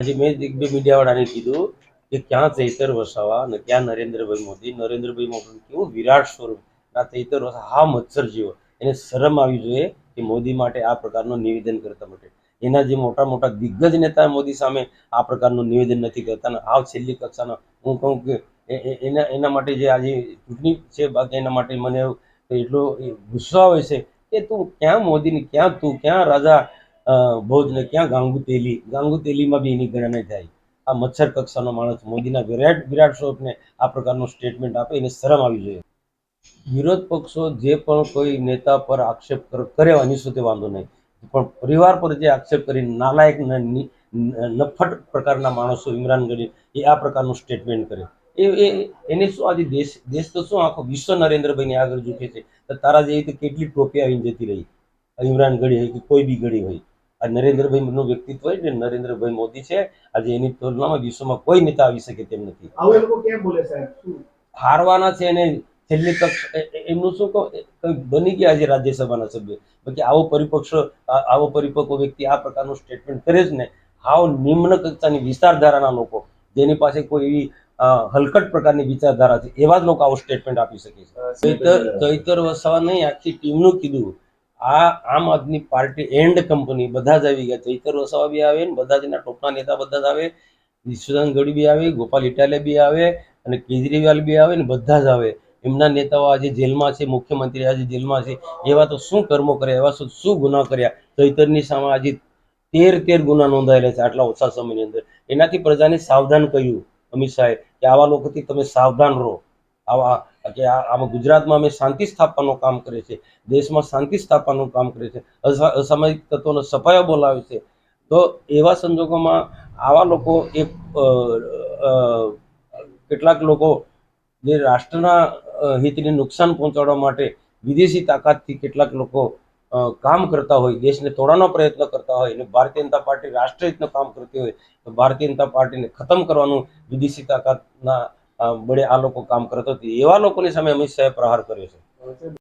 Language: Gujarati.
આજે મેં એક બે મીડિયાવાળાને કીધું કે ક્યાં ચૈતર વસાવા અને ક્યાં નરેન્દ્રભાઈ મોદી? નરેન્દ્રભાઈ મોદી કેવું વિરાટ સ્વરૂપ આ ચૈતર વસા હા મચ્છર જેવો. એને શરમ આવી જોઈએ કે મોદી માટે આ પ્રકારનું નિવેદન કરતા માટે. એના જે મોટા મોટા દિગ્ગજ નેતા મોદી સામે આ પ્રકારનું નિવેદન નથી કરતા. અને આ છેલ્લી કક્ષાનો હું કહું કે એના એના માટે જે આજે ચૂંટણી છે, બાકી એના માટે મને એટલો ગુસ્સો આવે છે કે તું ક્યાં મોદીની ક્યાં તું ક્યાં રાજા ભોજ ક્યાં ગાંગુ તેલી બી એની ગણના થાય. આ મચ્છર કક્ષાનો માણસ મોદીના વિરાટ વિરાટ સ્વરૂપને આ પ્રકારનું સ્ટેટમેન્ટ આપે, એને શરમ આવી જોઈએ. વિરોધ પક્ષો જે પણ કોઈ નેતા પર આક્ષેપ કર- કરે એની વાંધો નહીં. પણ પરિવાર પર જે આક્ષેપ કરી નાલાયક નફટ પ્રકારના માણસો ઇમરાન ગની એ આ પ્રકારનું સ્ટેટમેન્ટ કરે. એ એને શું આજે દેશ દેશ તો શું આખો વિશ્વ નરેન્દ્રભાઈની આગળ ઝૂકે છે? તો તારા જેવી તો કેટલી ટોપી આવીને જતી રહી. ઇમરાન ગઢી હોય કે કોઈ બી ગઢી હોય. આ નરેન્દ્રભાઈનું વ્યક્તિત્વ હોય નરેન્દ્રભાઈ મોદી છે આજે એની તુલનામાં વિશ્વમાં કોઈ નેતા આવી શકે તેમ નથી. આવું એ લોકો કેમ બોલે સાહેબ શું? હારવાના છે અને છેલ્લી તક એમનું શું કહું બની ગયા આજે રાજ્યસભાના સભ્ય. બાકી આવો પરિપક્ષ આવો પરિપક્વ વ્યક્તિ આ પ્રકારનું સ્ટેટમેન્ટ કરે જ ને હાવ નિમ્ન કક્ષાની વિચારધારાના લોકો જેની પાસે કોઈ એવી હલકટ પ્રકારની વિચારધારા છે એવા જ લોકો આવું સ્ટેટમેન્ટ આપી શકે છે. ચૈતર ચૈતર વસાવા નહીં આખી ટીમનું કીધું. આ આમ આદમી પાર્ટી એન્ડ કંપની બધા જ આવી ગયા. ચૈતર વસાવા બી આવે ને બધા જ એના ટોપના નેતા બધા જ આવે. વિશ્વદાન ગઢવી બી આવે, ગોપાલ ઇટાલે બી આવે અને કેજરીવાલ બી આવે ને બધા જ આવે. એમના નેતાઓ આજે જેલમાં છે, મુખ્યમંત્રી આજે જેલમાં છે. એવા તો શું કર્મો કર્યા, એવા શું શું ગુના કર્યા? ચૈતરની સામે આજે તેર તેર ગુના નોંધાયેલા છે આટલા ઓછા સમયની અંદર. એનાથી પ્રજાને સાવધાન કહ્યું અમિત શાહે કે આવા લોકોથી તમે સાવધાન રહો. આવા કે આમાં ગુજરાતમાં અમે શાંતિ સ્થાપવાનું કામ કરે છે દેશમાં શાંતિ સ્થાપવાનું કામ કરે છે અસા- અસામાજિક તત્વોનો સફાયો બોલાવે છે તો એવા સંજોગોમાં આવા લોકો અ, કેટલાક લોકો જે રાષ્ટ્રના હિતને નુકસાન પહોંચાડવા માટે વિદેશી તાકાતથી કેટલાક લોકો કામ કરતા હોય દેશને તોડવાનો પ્રયત્ન કરતા હોય અને ભારતીય જનતા પાર્ટી રાષ્ટ્રહિતનું કામ કરતી હોય તો ભારતીય જનતા પાર્ટીને ખતમ કરવાનું વિદેશી તાકાતના બળે આ લોકો કામ કરતો હતી. એવા લોકોની સામે અમિત શાહે પ્રહાર કર્યો છે.